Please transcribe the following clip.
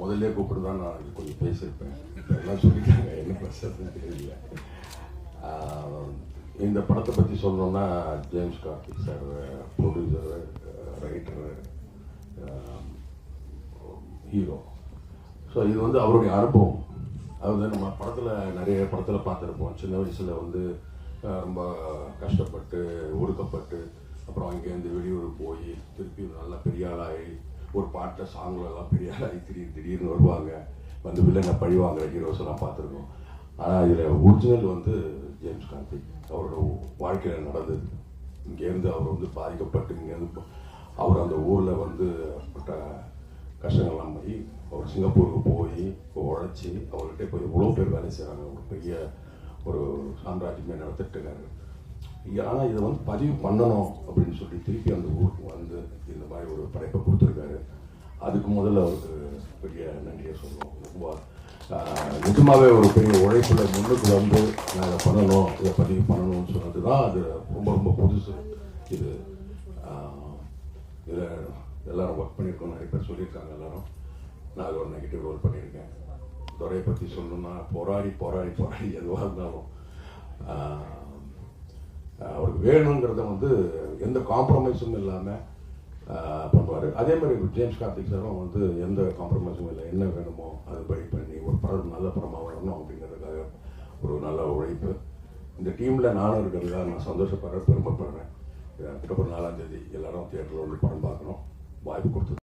முதல்ல கூப்பிட்டு தான் நான் கொஞ்சம் பேசியிருப்பேன். எல்லாம் சொல்லிட்டாங்க. என்ன பேசுறதுன்னு தெரியல. இந்த படத்தை பற்றி சொல்லணும்னா James Karthi sir producer writer hero so இது வந்து அவருடைய அனுபவம். அது வந்து நம்ம படத்தில் நிறைய படத்தில் பார்த்துருப்போம். சின்ன வயசில் வந்து ரொம்ப கஷ்டப்பட்டு ஒடுக்கப்பட்டு அப்புறம் அங்கேருந்து வெளியூர் போய் திருப்பி நல்லா பெரிய ஆளாகி ஒரு பாட்டை சாங்கில் எல்லாம் பெரிய ஆளாகி திடீர் திடீர்னு வருவாங்க. வந்து வில்லனை பழி வாங்குற ஹீரோஸ் எல்லாம் பார்த்துருக்கோம். ஆனால் இதில் ஒரிஜினல் வந்து ஜேம்ஸ் கார்த்திக் அவரோட வாழ்க்கையில் நடந்தது. இங்கேருந்து அவர் வந்து பாதிக்கப்பட்டு இங்கேருந்து அவர் அந்த ஊரில் வந்து பட்ட கஷ்டங்கள்லாம் போய் அவர் சிங்கப்பூருக்கு போய் உழைச்சி அவர்கிட்ட போய் இவ்வளோ பேர் வேலை செய்கிறாங்க ஒரு பெரிய ஒரு சாம்ராஜ்யமே நடத்திட்டு இருக்காரு ஆனால் இதை வந்து பதிவு பண்ணணும் அப்படின்னு சொல்லி திருப்பி அந்த ஊருக்கு வந்து இந்த மாதிரி ஒரு படைப்பை கொடுத்து அதுக்கு முதல்ல அவருக்கு பெரிய நன்றியை சொல்லணும் ரொம்ப நிஜமாகவே ஒரு பெரிய உழைப்பில் முன்னுக்கு வந்து நான் இதை பண்ணணும் இதை பதிவு பண்ணணும்னு சொன்னது தான் அது ரொம்ப ரொம்ப புதுசு. இது இதில் எல்லாரும் ஒர்க் பண்ணியிருக்கோம். நிறைய பேர் சொல்லியிருக்காங்க எல்லாரும். நான் அது ஒரு நெகட்டிவ் ரோல் பண்ணியிருக்கேன். துறையை பற்றி சொல்லணும்னா போராடி போராடி போராடி எதுவாக இருந்தாலும் அவருக்கு வேணுங்கிறத வந்து எந்த காம்ப்ரமைஸும் இல்லாமல் பண்ணுவார். அதே மாதிரி ஜேம்ஸ் கார்த்திக் சாரும் வந்து எந்த காம்ப்ரமைஸும் இல்லை. என்ன வேணுமோ அது படி பண்ணி ஒரு படம் நல்ல படமாக வரணும் அப்படிங்கிறதுக்காக ஒரு நல்ல உழைப்பு. இந்த டீமில் நானும் இருக்கிறதுக்காக நான் சந்தோஷப்படுறேன் பெருமைப்படுறேன். அக்டோபர் நாலாம் தேதி எல்லாரும் தியேட்டரில் வந்து படம் பார்க்கணும். வாய்ப்பு கொடுத்து